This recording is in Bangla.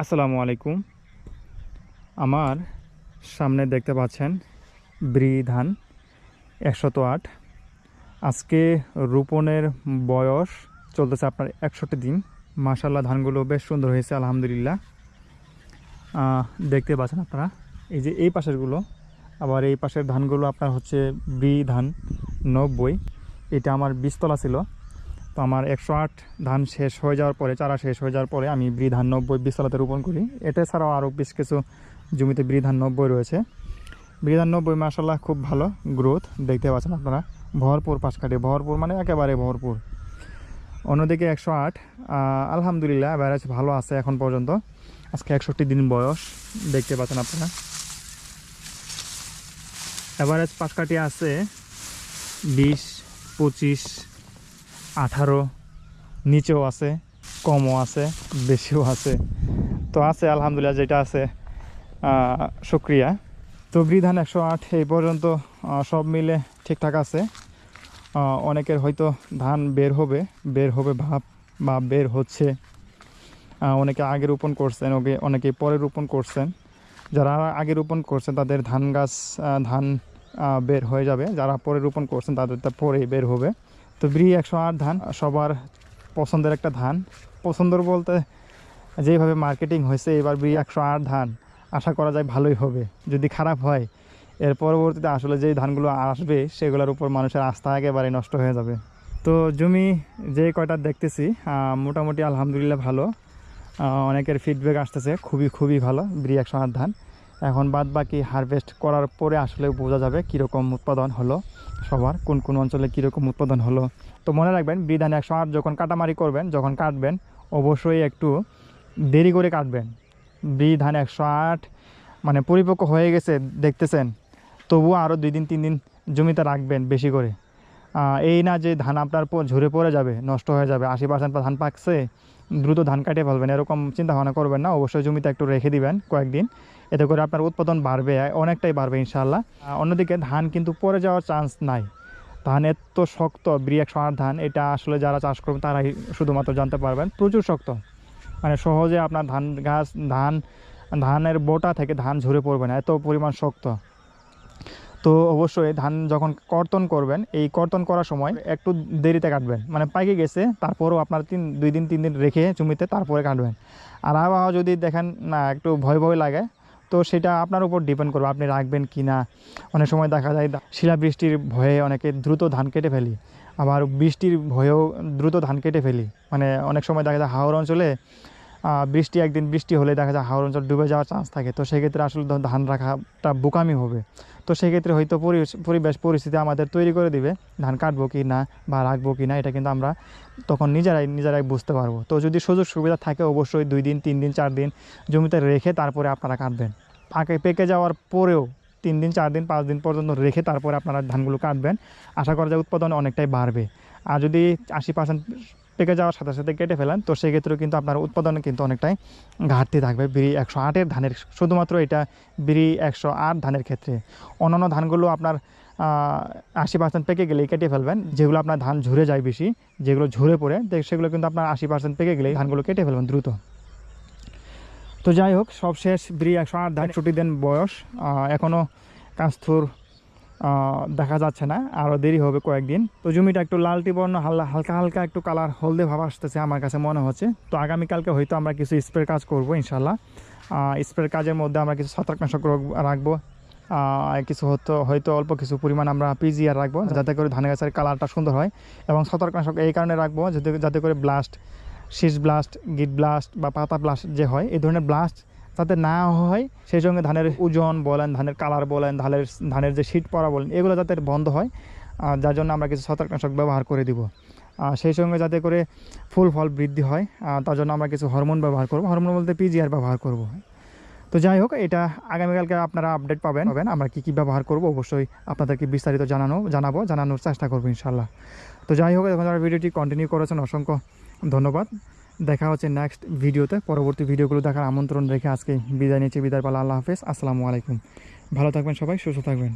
আসসালামু আলাইকুম। আমার সামনে দেখতে পাচ্ছেন ব্রি ধান একশত আট। আজকে রোপণের বয়স চলতেছে আপনার একষট্টি দিন। মাশাল্লাহ ধানগুলো বেশ সুন্দর হয়েছে, আলহামদুলিল্লাহ। দেখতে পাচ্ছেন আপনারা, এই যে এই পাশেরগুলো, আবার এই পাশের ধানগুলো আপনার হচ্ছে ব্রি ধান নব্বই। এটা আমার বীজতলা ছিল। তো আমার একশো আট ধান শেষ হয়ে যাওয়ার পরে, চারা শেষ হয়ে যাওয়ার পরে আমি ব্রি ধান নব্বই বিশতলাতে রোপণ করি। এটা ছাড়াও আরও বেশ কিছু জমিতে ব্রি ধান নব্বই রয়েছে। ব্রি ধান নব্বই মাসাল্লাহ খুব ভালো গ্রোথ, দেখতে পাচ্ছেন আপনারা। ভরপুর পাশ ভরপুর মানে একেবারে ভরপুর। অন্যদিকে একশো আট আলহামদুলিল্লাহ অ্যাভারেজ ভালো আছে এখন পর্যন্ত। আজকে একষট্টি দিন বয়স, দেখতে পাচ্ছেন আপনারা। অ্যাভারেজ পাশ কাটি আছে বিশ, পঁচিশ আঠারো, নিচেও আছে, কমও আছে, বেশিও আছে। তো আছে, আলহামদুলিল্লাহ, যেটা আছে শুক্রিয়া। তো ধান একশো আট, এই পর্যন্ত সব মিলে ঠিকঠাক আছে। অনেকের হয়তো ধান বের হবে বের হবে ভাব বা বের হচ্ছে। অনেকে আগে রোপণ করছেন ওকে অনেকে পরে রোপণ করছেন। যারা আগে রোপণ করছেন, তাদের ধান গাছ ধান বের হয়ে যাবে। যারা পরে রোপণ করছেন, তাদের তা পরেই বের হবে। তো ব্রি একশো আট ধান সবার পছন্দের একটা ধান। পছন্দের বলতে যেভাবে মার্কেটিং হয়েছে, এবার ব্রি একশো আট ধান। আশা করা যায় ভালোই হবে। যদি খারাপ হয়, এর পরবর্তীতে আসলে যেই ধানগুলো আসবে, সেগুলোর উপর মানুষের আস্থা একেবারে নষ্ট হয়ে যাবে। তো জমি যে কয়টা দেখতেছি মোটামুটি আলহামদুলিল্লাহ ভালো। অনেকের ফিডব্যাক আসতেছে, খুবই খুবই ভালো ব্রি একশো আট ধান। এখন বাদ বাকি হারভেস্ট করার পরে আসলে বোঝা যাবে কীরকম উৎপাদন হলো সবার, কোন কোন অঞ্চলে কীরকম উৎপাদন হলো। তো মনে রাখবেন, বিধান একশো আট যখন কাটামারি করবেন, যখন কাটবেন, অবশ্যই একটু দেরি করে কাটবেন। বি ধান একশো আট মানে পরিপক্ক হয়ে গেছে, দেখতেছেন। তবুও আরও দুই দিন, তিন দিন জমিতে রাখবেন বেশি করে। এই না যে ধান আপনার পর ঝরে পড়ে যাবে, নষ্ট হয়ে যাবে, আশি পার্সেন্ট ধান পাকছে, দ্রুত ধান কাটিয়ে ফেলবেন, এরকম চিন্তা ভাবনা করবেন না। অবশ্যই জমিতে একটু রেখে দিবেন কয়েকদিন। এতে করে আপনার উৎপাদন বাড়বে, অনেকটাই বাড়বে ইনশাল্লাহ অন্যদিকে ধান কিন্তু পরে যাওয়ার চান্স নাই। ধান এত শক্ত ব্রি একশো আট ধান, এটা আসলে যারা চাষ করবেন তারাই শুধুমাত্র জানতে পারবেন। প্রচুর শক্ত। মানে সহজে আপনার ধান গাছ, ধান, ধানের বোটা থেকে ধান ঝরে পড়বে না, এত পরিমাণ শক্ত। তো অবশ্যই ধান যখন কর্তন করবেন, এই কর্তন করার সময় একটু দেরিতে কাটবেন। মানে পাইকে গেছে, তারপরেও আপনার তিন, দুই দিন, তিন দিন রেখে জমিতে তারপরে কাটবেন। আর আবহাওয়া যদি দেখেন না, একটু ভয় ভয় লাগে তো সেটা আপনার উপর ডিপেন্ড করবে, আপনি রাখবেন কি না। অনেক সময় দেখা যায় শিলা শিলাবৃষ্টির ভয়ে অনেকে দ্রুত ধান কেটে ফেলি, আবার বৃষ্টির ভয়েও দ্রুত ধান কেটে ফেলি। মানে অনেক সময় দেখা যায় হাওড় অঞ্চলে বৃষ্টি একদিন বৃষ্টি হলে দেখা যায় হাওড় অঞ্চল ডুবে যাওয়ার চান্স থাকে। তো সেক্ষেত্রে আসলে ধান রাখাটা বোকামি হবে। তো সেক্ষেত্রে হয়তো পরিবেশ পরিস্থিতি আমাদের তৈরি করে দিবে। ধান কাটবো কি না বা রাখব কি না, এটা কিন্তু আমরা তখন নিজেরাই নিজেরাই বুঝতে পারব। তো যদি সুযোগ সুবিধা থাকে অবশ্যই দুই দিন, তিন দিন, চার দিন জমিতে রেখে তারপরে আপনারা কাটবেন। ফাঁকে পেকে যাওয়ার পরেও তিন দিন, চার দিন, পাঁচ দিন পর্যন্ত রেখে তারপরে আপনারা ধানগুলো কাটবেন। আশা করা যায় উৎপাদন অনেকটাই বাড়বে। আর যদি আশি পার্সেন্ট পেকে যাওয়ার সাথে সাথে কেটে ফেলেন। তো সেক্ষেত্রেও কিন্তু আপনার উৎপাদন কিন্তু অনেকটাই ঘাটতি থাকবে বিড়ি একশো আটের ধানের শুধুমাত্র এটা বিড়ি একশো আট ধানের ক্ষেত্রে। অন্যান্য ধানগুলো আপনার আশি পার্সেন্ট পেকে গেলেই কেটে ফেলবেন। যেগুলো আপনার ধান ঝরে যায় বেশি যেগুলো ঝরে পড়ে সেগুলো কিন্তু আপনার আশি পার্সেন্ট পেকে গেলেই ধানগুলো কেটে ফেলবেন দ্রুত। তো যাই হোক সব শেষ ব্রি একশো আট ধান ছুটি দেন বয়স। এখনও কাস্থুর আহ, দেখা যাচ্ছে না আরও দেরি হবে কয়েকদিন। তো জমিটা একটু লালটি বর্ণ হালকা হালকা একটু কালার হলদে ভাব আসতেছে আমার কাছে মনে হচ্ছে। তো আগামীকালকে হয়তো আমরা কিছু স্প্রে কাজ করব ইনশাল্লাহ স্প্রের কাজের মধ্যে আমরা কিছু ছত্রাকনাশক রাখব। কিছু হতো হয়তো অল্প কিছু পরিমাণ আমরা পিজিআর রাখব, যাতে করে ধান গাছের কালারটা সুন্দর হয়। এবং ছত্রাকনাশক এই কারণে রাখব, যাতে যাতে করে ব্লাস্ট শীষ ব্লাস্ট গিট ব্লাস্ট বা পাতা ব্লাস্ট যে হয়, এই ধরনের ব্লাস্ট যাতে না হয় সেই সঙ্গে ধানের ওজন বলেন ধানের কালার বলেন ধানের ধানের যে শীত পড়া বলেন এগুলো যাতে বন্ধ হয় যার জন্য আমরা কিছু ছত্রাকনাশক ব্যবহার করে দিব। আর সেই সঙ্গে যাতে করে ফুল ফল বৃদ্ধি হয় তার জন্য আমরা কিছু হরমোন ব্যবহার করব। হরমোন বলতে পিজিআর ব্যবহার করব। তো যাই হোক এটা আগামীকালকে আপনারা আপডেট পাবেন। পাবেন। আমরা কী কী ব্যবহার করব অবশ্যই আপনাদেরকে বিস্তারিত জানানো জানাব জানানোর চেষ্টা করব ইনশাল্লাহ তো যাই হোক এখন যারা ভিডিওটি কন্টিনিউ করেছেন অসংখ্য ধন্যবাদ। দেখা হচ্ছে নেক্সট ভিডিওতে পরবর্তী ভিডিওগুলো দেখার আমন্ত্রণ রেখে আজকে বিদায় নিচ্ছি। বিদায় পালা, আল্লাহ হাফেজ। আসসালামু আলাইকুম। ভালো থাকবেন সবাই, সুস্থ থাকবেন।